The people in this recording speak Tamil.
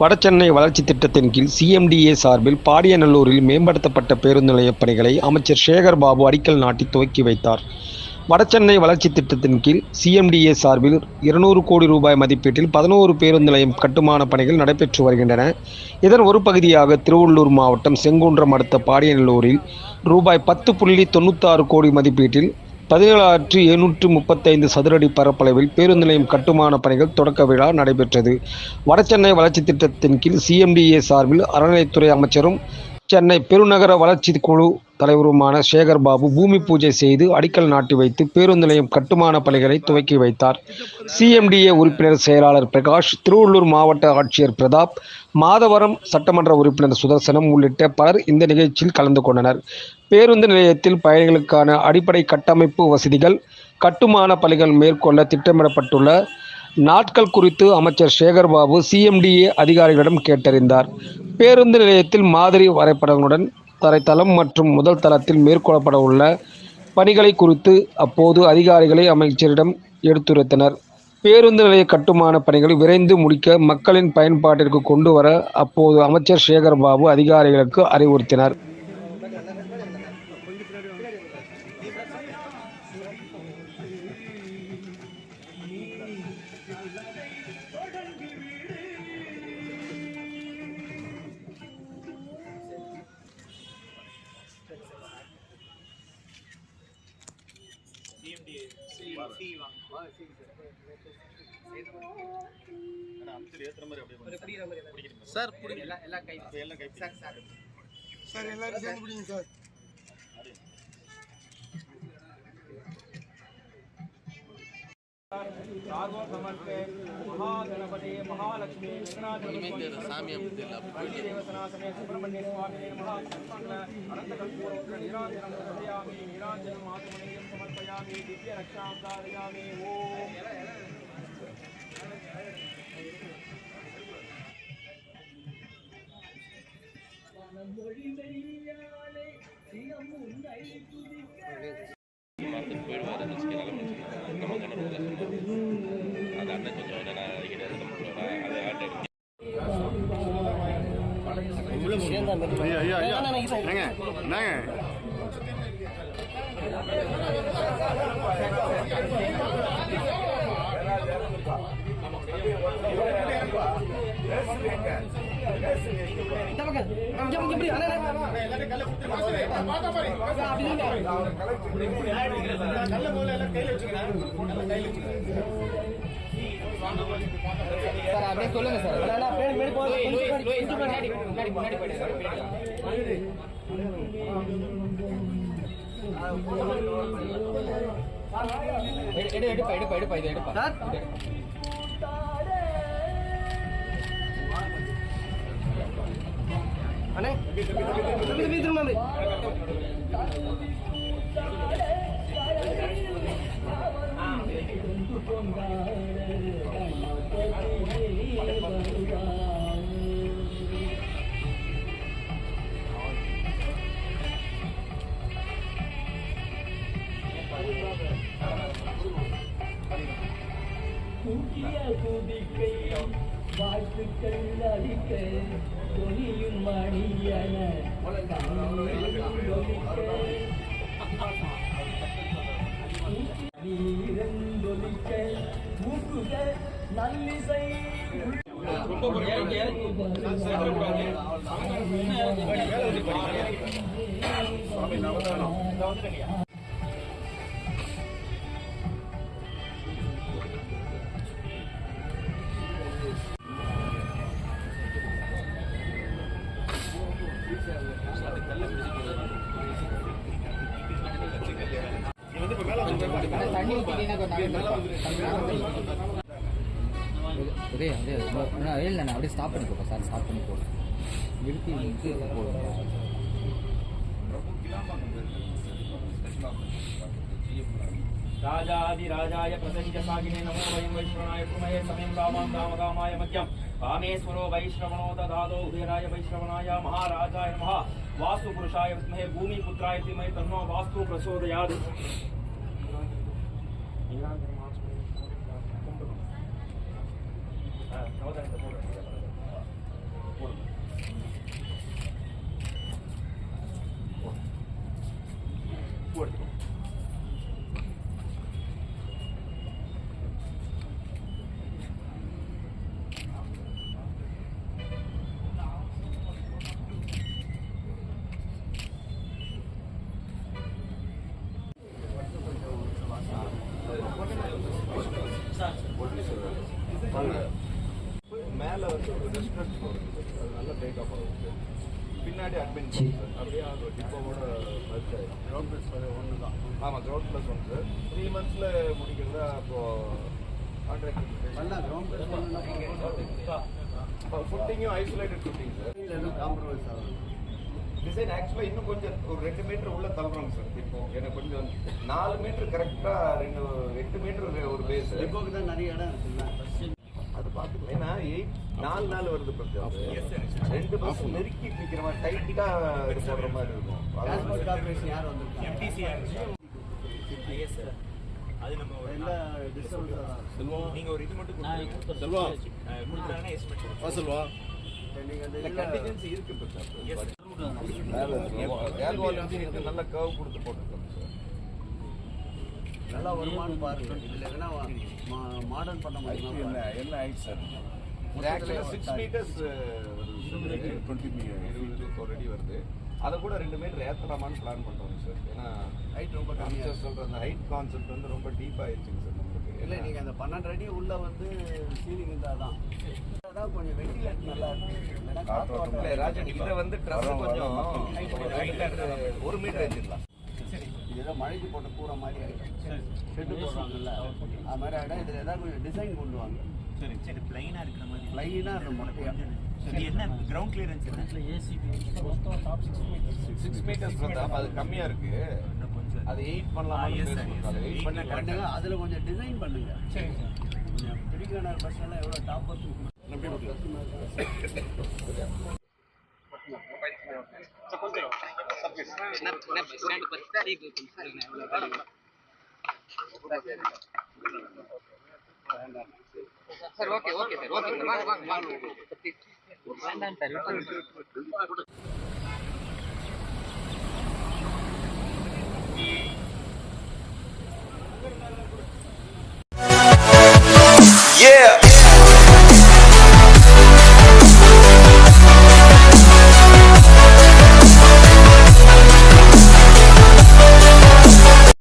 வடசென்னை வளர்ச்சி திட்டத்தின் கீழ் சிஎம்டிஏ சார்பில் பாடியநல்லூரில் மேம்படுத்தப்பட்ட பேருந்து நிலையப் பணிகளை அமைச்சர் சேகர் பாபு அடிக்கல் நாட்டி துவக்கி வைத்தார். வடசென்னை வளர்ச்சி திட்டத்தின் கீழ் சிஎம்டிஏ சார்பில் இருநூறு கோடி ரூபாய் மதிப்பீட்டில் பதினோரு பேருந்து நிலையம் கட்டுமான பணிகள் நடைபெற்று வருகின்றன. இதன் ஒரு பகுதியாக திருவள்ளூர் மாவட்டம் செங்குன்றம் அடுத்த பாடியநல்லூரில் ரூபாய் பத்து புள்ளி தொண்ணூத்தாறு கோடி மதிப்பீட்டில் பதினேழாயிரத்தி எழுநூற்று முப்பத்தைந்து சதுரடி பரப்பளவில் பேருந்து நிலையம் கட்டுமான பணிகள் தொடக்க விழா நடைபெற்றது. வடசென்னை வளர்ச்சி திட்டத்தின் கீழ் சிஎம்டிஏ சார்பில் அறநிலைத்துறை அமைச்சரும் சென்னை பெருநகர வளர்ச்சி குழு தலைவருமான சேகர் பாபு பூமி பூஜை செய்து அடிக்கல் நாட்டி வைத்து பேருந்து நிலையம் கட்டுமான பணிகளை துவக்கி வைத்தார். சிஎம்டிஏ உறுப்பினர் செயலாளர் பிரகாஷ் திருவள்ளூர் மாவட்ட ஆட்சியர் பிரதாப் மாதவரம் சட்டமன்ற உறுப்பினர் சுதர்சனம் உள்ளிட்ட பலர் இந்த நிகழ்ச்சியில் கலந்து கொண்டனர். பேருந்து நிலையத்தில் பயணிகளுக்கான அடிப்படை கட்டமைப்பு வசதிகள் கட்டுமான பணிகள் மேற்கொள்ள திட்டமிடப்பட்டுள்ள நாட்கள் குறித்து அமைச்சர் சேகர்பாபு சிஎம்டிஏ அதிகாரிகளிடம் கேட்டறிந்தார். பேருந்து நிலையத்தில் மாதிரி வரைபடங்களுடன் தரைத்தளம் மற்றும் முதல் தளத்தில் மேற்கொள்ளப்பட உள்ள பணிகளை குறித்து அப்போது அதிகாரிகளை அமைச்சரிடம் எடுத்துரைத்தனர். பேருந்து நிலைய கட்டுமான பணிகளை விரைந்து முடிக்க மக்களின் பயன்பாட்டிற்கு கொண்டு வர அப்போது அமைச்சர் சேகர்பாபு அதிகாரிகளுக்கு அறிவுறுத்தினார். சார் எல்லாம் எல்லாம் கை சார் சார் சார் எல்லாரும் சேர்ந்து பிடிங்க சார். இனிமேல் இந்த சாமி அப்படி இல்லை அப்படி போயிட்டு பார்த்துட்டு போயிடுவாரு வச்சுக்க நல்ல மனுஷன் நம்ம கண்ணூர் அது அண்ணன் கொஞ்சம் என்னென்ன அது ஆட்டு ஐயா. ஐயா ஐயா என்னங்க என்னங்க சார் அப்படியே சொல்லுங்க சார் முன்னாடி முன்னாடி முன்னாடி போயிடுங்க எடுப்பா எடுப்பா எடுப்பா இது எடுப்பா இது எடுப்பா. முக்கிய துதிக்கை வாழ்த்துக்கள் அளிக்க துணியும் மணியன வீரந்தொலிக்க மூக்குக நல்லிசை ரொம்ப அதே இல்லை நான் அப்படியே ஸ்டாப் பண்ணி போப்பா சார் ஸ்டாப் பண்ணி போடுறேன் நிறுத்தி நிறுத்தி போடுங்க राजाधिराजाय प्रसञ्जसागिने नमो वयं वैश्रवणाय कुमये समयं रामां रामकामाय मध्यं कामेश्वरो वैश्रवणो ददातो उदयराय वैश्रवणाय महाराजाय नमः वास्तुपुरुषाय विद्महे भूमिपुत्राय धीमहि तन्नो वास्तु प्रचोदयात् 你看他妈从从这个公路上哎然后在这过来 பின்னாடி அட்மின் அப்படியே ஆகும் டிப்போவோட ஆயிடும் கிரவுண்ட் ப்ளஸ் ஒன்று தான். ஆமாம் ground plus one sir three மந்த்ஸில் முடிக்கிறதா அப்போ கான்ட்ராக்ட் ஃபுட்டிங்கும் ஐசோலேட்டட் ஃபுட்டிங் சார் காம்ப்ரமைஸ் ஆகும் டிசைன் ஆக்சுவலாக இன்னும் கொஞ்சம் ஒரு ரெண்டு மீட்டர் உள்ள தள்ளுறோங்க சார் இப்போ எனக்கு கொஞ்சம் நாலு மீட்டர் கரெக்டாக ரெண்டு எட்டு மீட்டர் ஒரு பேஸ் டிப்போக்கு தான் நிறைய இடம் இருக்குல்ல? அது பார்த்துக்கலாம் ஏன்னா எயிட் நாலு நாள் வருது பிரச்சனை ரெண்டு பஸ் நெருக்கி நிற்கிற மாதிரி டைட்டாக இது போடுற மாதிரி இருக்கும் அது நம்ம நீங்க ஒரு இது மட்டும். செல்வா. சொல்வா கண்டிஜென்சி இருக்கு நல்ல கர்வ் கொடுத்து போட்டுருக்கோம் நல்லா வருமானு பாருங்க. இதுல எதனா மாடர்ன் பண்ண முடியுமா? என்ன என்ன height sir? Six meters twenty meter already வருது அதை கூட ரெண்டு மீட்டர் ஏற்றலாமான்னு பிளான் பண்ணுறோம் சார். ஏன்னா ஹைட் ரொம்ப கம்மியா கான்செப்ட் சொல்கிற அந்த ஹைட் கான்செப்ட் வந்து ரொம்ப டீப் ஆயிடுச்சுங்க சார் நம்மளுக்கு. இல்ல நீங்க அந்த பன்னெண்டு அடி உள்ள வந்து சீலிங் இருந்தாதான். அதான் கொஞ்சம் வெண்டிலேட் நல்லா இருக்கு. இல்லைன்னா காத்தோட்டம் இல்லை ராஜன் இதை வந்து ட்ரெஸ் கொஞ்சம் ஒரு மீட்டர் ஏற்றிடலாம் இது ஏதோ மழைக்கு போட்ட கூரை மாதிரி ஷெட்டு போடுறாங்கல்ல அது மாதிரி ஆகிடும் இதில் ஏதாவது கொஞ்சம் டிசைன் கொண்டு வாங்க சரி சரி பிளைனாக இருக்கிற மாதிரி பிளைனாக இருக்கும் மொட்டையா சரி என்ன கிரவுண்ட் கிளியரன்ஸ் என்ன சிக்ஸ் மீட்டர்ஸ் வந்து அது கம்மியாக இருக்கு கொஞ்சம் அது எயிட் பண்ணலாம் எயிட் பண்ண கரெக்டாக கொஞ்சம் டிசைன் பண்ணுங்க கொஞ்சம் பிடிக்கான பஸ் எல்லாம் எவ்வளவு டாப் bus sir okay okay sir okay sir வாங்க வாங்க வாங்க. வேண்டாம் சார்